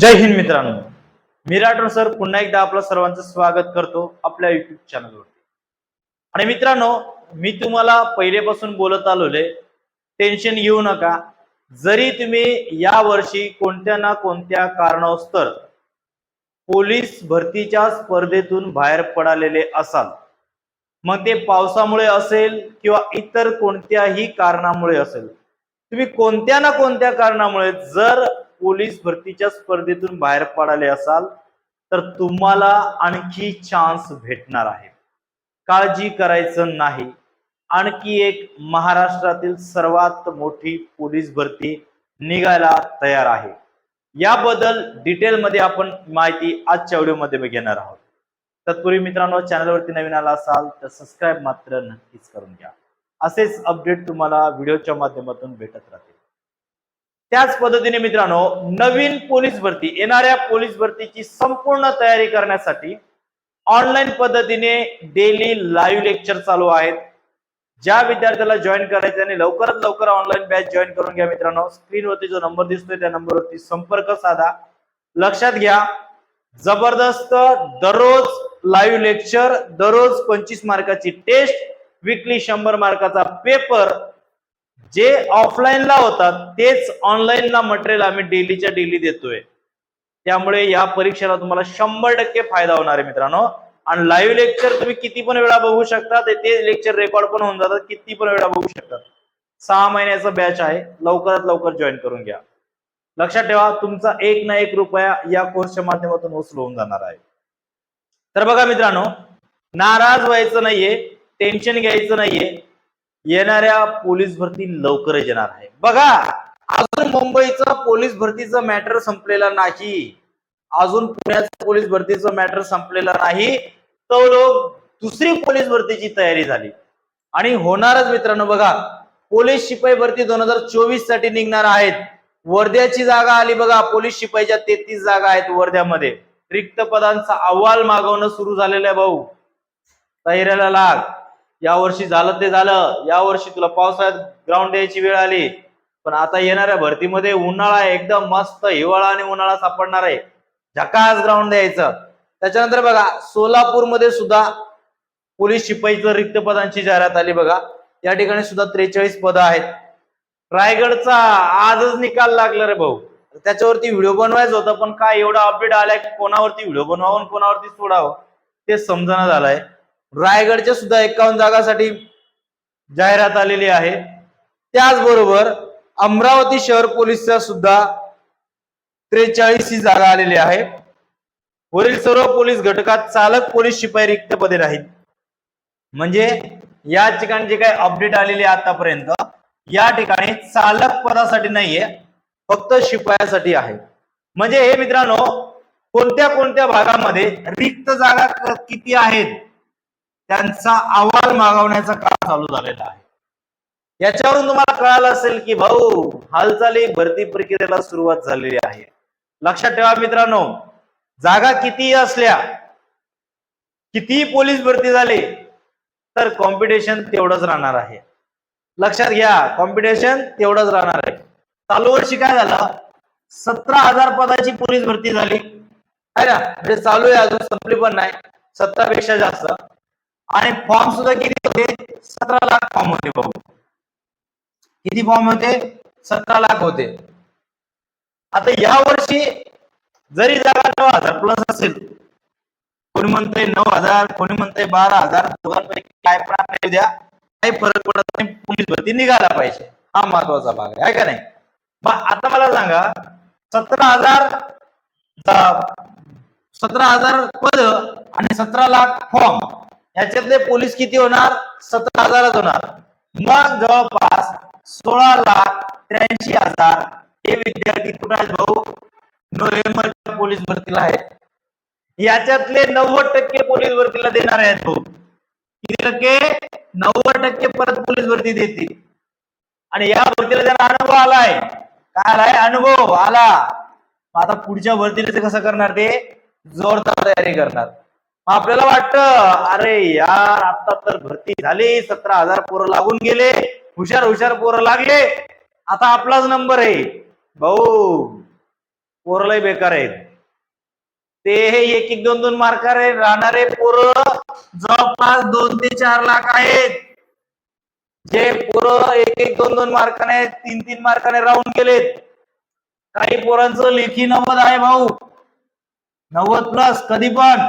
जय हिंद मित्रांनो. मी राठोड सर पुन्हा एकदा आपलं सर्वांचं स्वागत करतो आपल्या युट्यूब चॅनलवर आणि मित्रांनो मी तुम्हाला पहिलेपासून बोलत आलोले टेन्शन घेऊ नका. जरी तुम्ही या वर्षी कोणत्या ना कोणत्या कारणास्तव पोलीस भरतीच्या स्पर्धेतून बाहेर पडालेले असाल मग ते पावसामुळे असेल किंवा इतर कोणत्याही कारणामुळे असेल तुम्ही कोणत्या ना कोणत्या कारणामुळे जर पोलीस भरतीच्या स्पर्धेतून बाहेर पडाले असाल तर तुम्हाला आणखी चान्स भेटणार आहे. काळजी करायचं नाही. आणखी एक महाराष्ट्रातील सर्वात मोठी पोलीस भरती निघायला तयार आहे. याबद्दल डिटेलमध्ये आपण माहिती आजच्या व्हिडिओमध्ये घेणार आहोत. तत्पूर्वी मित्रांनो चॅनलवरती नवीन आला असाल तर सबस्क्राईब मात्र नक्कीच करून घ्या. असेच अपडेट तुम्हाला व्हिडिओच्या माध्यमातून भेटत राहतील. त्याच पद्धतीने मित्रांनो नवीन पोलीस भरती येणाऱ्या पोलीस भरतीची संपूर्ण तयारी करण्यासाठी ऑनलाईन पद्धतीने डेली लाईव्ह लेक्चर चालू आहेत. ज्या विद्यार्थ्याला जॉईन करायचे आणि लवकरात लवकर ऑनलाईन बॅच जॉईन करून घ्या मित्रांनो. स्क्रीनवरती जो नंबर दिसतोय त्या नंबरवरती संपर्क साधा. लक्षात घ्या जबरदस्त दररोज लाईव्ह लेक्चर दररोज पंचवीस मार्काची टेस्ट विकली शंभर मार्काचा पेपर जे ऑफलाईनला होतात तेच ऑनलाईनला मटेरियल आम्ही डेलीच्या डेली देतोय. त्यामुळे या परीक्षेला तुम्हाला शंभर टक्के फायदा होणार आहे मित्रांनो. आणि लाईव्ह लेक्चर तुम्ही किती पण वेळा बघू शकता ते- लेक्चर रेकॉर्ड पण होऊन जातात किती पण वेळा बघू शकतात सहा महिन्याचा बॅच आहे लवकरात लवकर जॉईन करून घ्या. लक्षात ठेवा तुमचा एक ना एक रुपया या कोर्सच्या माध्यमातून वसूल होऊन जाणार आहे. तर बघा मित्रांनो नाराज व्हायचं नाहीये टेन्शन घ्यायचं नाहीये येणाऱ्या पोलीस भरती लवकरच येणार आहे. बघा अजून मुंबईचा पोलीस भरतीचं मॅटर संपलेला नाही. अजून पुण्याचं पोलीस भरतीचं मॅटर संपलेला नाही. तो लोक दुसरी पोलीस भरतीची तयारी झाली. आणि होणारच मित्रांनो बघा पोलीस शिपाई भरती दोन हजार चोवीससाठी निघणार आहेत. वर्ध्याची जागा आली बघा पोलीस शिपाईच्या तेहतीस जागा आहेत वर्ध्यामध्ये. रिक्त पदांचा अहवाल मागवणं सुरू झालेलं आहे भाऊ. तयारीला लाग. या वर्षी झालं ते झालं. या वर्षी तुला पावसाळ्यात ग्राउंड द्यायची वेळ आली. पण आता येणाऱ्या भरतीमध्ये उन्हाळा एकदम मस्त हिवाळा आणि उन्हाळा सापडणार आहे. झकास ग्राउंड द्यायचं. त्याच्यानंतर बघा सोलापूरमध्ये सुद्धा पोलीस शिपाईचं रिक्त पदांची जाहिरात आली बघा. या ठिकाणी सुद्धा त्रेचाळीस पदं आहेत. रायगडचा आजच निकाल लागला रे भाऊ. त्याच्यावरती व्हिडिओ बनवायचा होता पण काय एवढा अपडेट आलाय की कोणावरती व्हिडिओ बनवावं कोणावरती सोडावं ते समजणं झालंय. रायगडच्या सुद्धा एकावन्न जागासाठी जाहिरात आलेली आहे. त्याचबरोबर अमरावती शहर पोलीसच्या सुद्धा त्रेचाळीस ही जागा आलेली आहे. वरील सर्व पोलीस घटकात चालक पोलीस शिपाई रिक्त पदे राहील म्हणजे या ठिकाणी जे काही अपडेट आलेले आतापर्यंत या ठिकाणी चालक पदासाठी नाहीये फक्त शिपायासाठी आहे. म्हणजे हे मित्रांनो कोणत्या कोणत्या भागामध्ये रिक्त जागा किती आहेत? त्यांचा अहवाल मागवण्याचा काम चालू झालेला आहे. याच्यावरून तुम्हाला कळालं असेल की भाऊ हालचाली भरती प्रक्रियेला सुरुवात झालेली आहे. लक्षात ठेवा मित्रांनो जागा किती असल्या कितीही पोलीस भरती झाले तर कॉम्पिटिशन तेवढंच राहणार आहे. लक्षात घ्या कॉम्पिटिशन तेवढंच राहणार आहे. चालू वर्षी काय झालं? सतरा हजार पदाची पोलीस भरती झाली. आहे ना? म्हणजे चालू आहे अजून संपली पण नाही. सतरा पेक्षा जास्त. आणि फॉर्म सुद्धा किती होते? सतरा लाख फॉर्म होते भाऊ किती फॉर्म होते? सतरा लाख होते. आता या वर्षी जरी जागा नऊ हजार प्लस असेल कोणी म्हणतंय नऊ हजार कोणी म्हणतंय बारा हजार दोघांपैकी काय पण आपल्याला द्या काही फरक पडत नाही. पोलीस भरती निघायला पाहिजे. हा महत्त्वाचा भाग आहे, आहे का नाही? मग आता मला सांगा सतरा हजार सतरा हजार पद आणि सतरा लाख फॉर्म याच्यातले पोलीस किती होणार? सतरा हजारच होणार. मग जवळपास सोळा लाख त्र्याऐंशी हजार हे विद्यार्थी कुठे आहेत भाऊ? नोव्हेंबरच्या पोलीस भरतीला आहेत. याच्यातले नव्वद टक्के पोलीस भरतीला देणार आहेत भाऊ. किती टक्के? नव्वद टक्के परत पोलीस भरती देतील. आणि या भरतीला त्यांना अनुभव आलाय. काय आलाय? अनुभव आला. आता पुढच्या भरतीला ते कसं करणार ते? जोरदार तयारी करणार. आपल्याला वाटतं अरे यार आता तर भरती झाली सतरा हजार पोरं लागून गेले हुशार हुशार पोरं लागले. आता आपलाच नंबर आहे. भाऊ पोरलाही बेकार आहेत. ते हे एक एक दोन दोन मार्कार राहणारे पोरं जवळपास दोन ते चार लाख आहेत. जे पोरं एक एक दोन दोन मार्काने तीन तीन मार्काने राहून गेलेत. काही पोरांचं लेखी नव्वद आहे भाऊ. नव्वद प्लस कधी पण.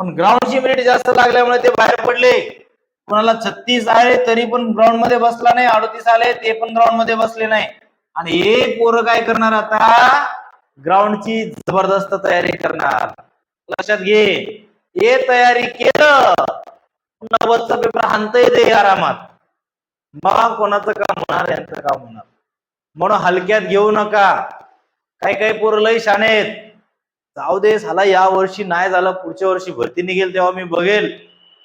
पण ग्राउंडची मिनिट जास्त लागल्यामुळे ते बाहेर पडले. कोणाला छत्तीस आहे तरी पण ग्राउंडमध्ये बसला नाही अडतीस आले ते पण ग्राउंडमध्ये बसले नाही. आणि हे पोरं काय करणार आता? ग्राउंडची जबरदस्त तयारी करणार. लक्षात घे. हे तयारी केलं. नव्वदचा पेपर हानता येते आरामात मग कोणाचं काम होणार यांचं काम होणार. म्हणून हलक्यात घेऊ नका. काही काही पोरं लय शाणे आहेत. जाऊ दे साला या वर्षी नाही झालं पुढच्या वर्षी भरती निघेल तेव्हा मी बघेल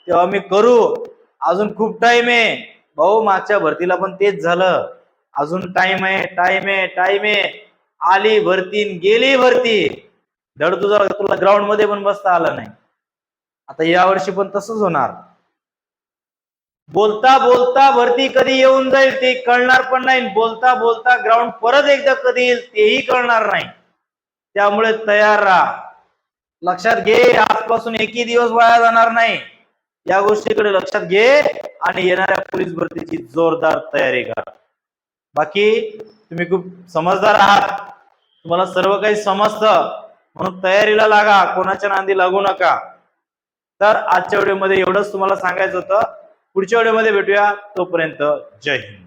तेव्हा मी करू. अजून खूप टाइम आहे. भाऊ मागच्या भरतीला पण तेच झालं. अजून टाइम आहे टाइम आहे टाइम आहे. आली भरती गेली भरती. धड तुझा तुला ग्राउंडमध्ये पण बसता आलं नाही. आता या वर्षी पण तसंच होणार. बोलता बोलता भरती कधी येऊन जाईल ते कळणार पण नाही. बोलता बोलता ग्राउंड परत एकदा कधी येईल तेही कळणार नाही. त्यामुळे तयार राहा. लक्षात घे आजपासून एकही दिवस वाया जाणार नाही. या गोष्टीकडे लक्षात घे आणि येणाऱ्या पोलीस भरतीची जोरदार तयारी करा. बाकी तुम्ही खूप समजदार आहात. तुम्हाला सर्व काही समजतं. म्हणून तयारीला लागा कोणाच्या नांदी लागू नका. तर आजच्या व्हिडिओमध्ये एवढंच तुम्हाला सांगायचं होतं. पुढच्या व्हिडिओमध्ये भेटूया. तोपर्यंत जय हिंद.